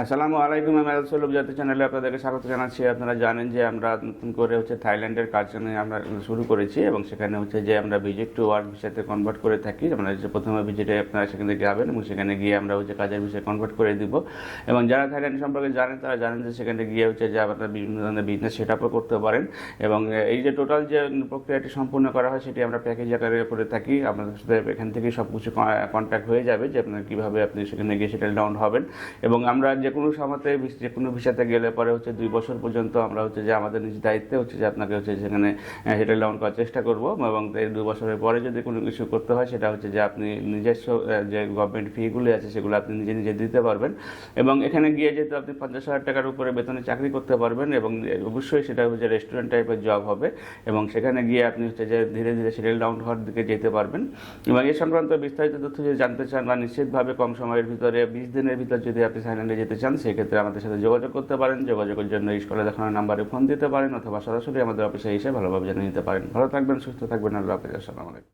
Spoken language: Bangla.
আসসালামু আলাইকুম, আমি আলসুলভ জাতীয় চ্যানেলে আপনাদেরকে স্বাগত জানাচ্ছি। আপনারা জানেন যে আমরা নতুন করে হচ্ছে থাইল্যান্ডের কাজ আমরা শুরু করেছি এবং সেখানে হচ্ছে যে আমরা ভিজিট টু ওয়ার্ক ভিসাতে কনভার্ট করে থাকি। আমরা যে প্রথমে ভিজিটে আপনারা সেখানে যাবেন এবং সেখানে গিয়ে আমরা হচ্ছে কাজের বিষয়ে কনভার্ট করে দিব। এবং যারা থাইল্যান্ড সম্পর্কে জানেন, তারা জানেন যে সেখানে গিয়ে হচ্ছে যে আপনারা বিভিন্ন ধরনের বিজনেস সেট আপও করতে পারেন। এবং এই যে টোটাল যে প্রক্রিয়াটি সম্পূর্ণ করা হয়, সেটি আমরা প্যাকেজ আকারে করে থাকি। আপনাদের সাথে এখান থেকে সব কিছু কন্ট্যাক্ট হয়ে যাবে যে আপনার কীভাবে আপনি সেখানে গিয়ে সেটেল ডাউন হবেন। এবং আমরা যে কোনো সময়তে যে কোনো ভিসাতে গেলে পরে হচ্ছে দুই বছর পর্যন্ত আমরা হচ্ছে যে আমাদের নিজ দায়িত্বে হচ্ছে যে আপনাকে হচ্ছে সেখানে সেটেল ডাউন করার চেষ্টা করব এবং এই দুই বছরের পরে যদি কোনো কিছু করতে হয় সেটা হচ্ছে যে আপনি নিজস্ব যে গভর্নমেন্ট ফিগুলি আছে সেগুলো আপনি নিজে নিজে দিতে পারবেন এবং এখানে গিয়ে যেহেতু আপনি পঞ্চাশ হাজার টাকার উপরে বেতনে চাকরি করতে পারবেন এবং অবশ্যই সেটা হচ্ছে রেস্টুরেন্ট টাইপের জব হবে এবং সেখানে গিয়ে আপনি হচ্ছে যে ধীরে ধীরে সেটেল ডাউন হওয়ার দিকে যেতে পারবেন এবং এ সংক্রান্ত বিস্তারিত তথ্য যদি জানতে চান বা নিশ্চিতভাবে কম সময়ের ভিতরে, বিশ দিনের ভিতর যদি আপনি থাইল্যান্ডে যেতে চান, সেক্ষেত্রে আমাদের সাথে যোগাযোগ করতে পারেন। যোগাযোগের জন্য স্কুলে দেখানো নাম্বারে ফোন দিতে পারেন অথবা সরাসরি আমাদের অফিসে এসে ভালোভাবে জেনে নিতে পারেন। ভালো থাকবেন, সুস্থ থাকবেন। আল্লাহ হাফিজ। আসসালামু আলাইকুম।